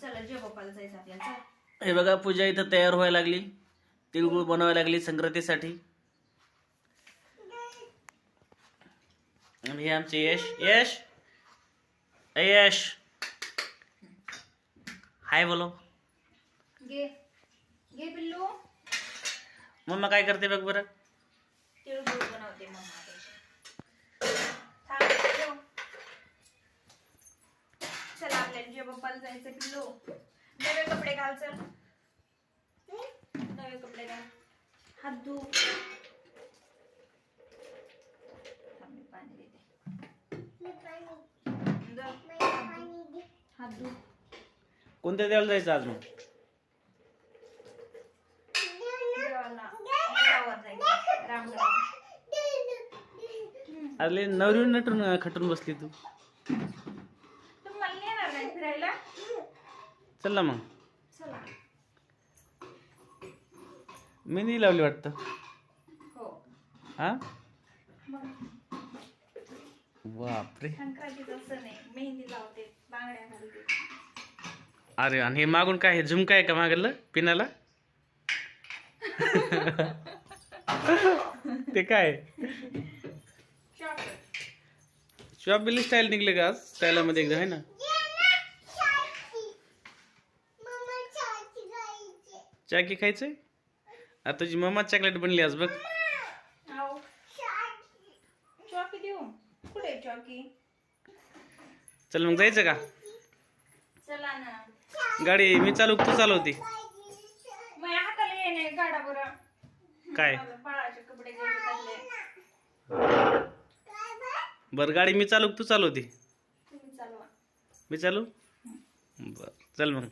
चला जेवपाला जायचं आपल्याला चला. हे बघा पूजा इथं तयार व्हायला लागली. तिळगुळ बनवायला लागली संक्रांतीसाठी. आणि हे आमचे यश. यश! ए यश! हाय बोलो. घे. घे पिल्लू. मम्मा काय करते बघ बरं? तिळगुळ बनवते मम्मा. आपल्याला जेवपाला जायचं पिल्लू. नवे कपडे घाल चल. नवे कपडे घाल. हात धु. पाणी देते. हात धु. कोणत्या देवाला जायचं आज मग देवाला. जायचं. अरे नवरी नटून खटून बसली तू. फिरायला? चल ना मग. चला. मी नाही लावली वाटतं. हो. हा? मग? बापरे. संक्रांतीचं सण आहे. मेहंदी लावते बांगड्या घालते. अरे आणि हे मागून काय हे झुमका आहे का मागलं पिनाला? ते काय? चॉकलेट. शॉप बिली स्टाईल निघले का आज? स्टाईलामध्ये एकदम आहे ना? चाकी खायचंय? आता तुझी मम्मा चॉकलेट बनली आज बघ. आओ चॉकी देऊ. कुठे आहे चॉकी चल मग जायचं का? चला ना. गाडी मी चालू तू चालवती माझ्या हाताला ये नाही गाडा बरं. काय? मला बाळाचे कपडे घ्यायचे त्यातले बर गाडी मी चालू तू चालवती तुम्ही चालवा. मी चालू? बर चल मग.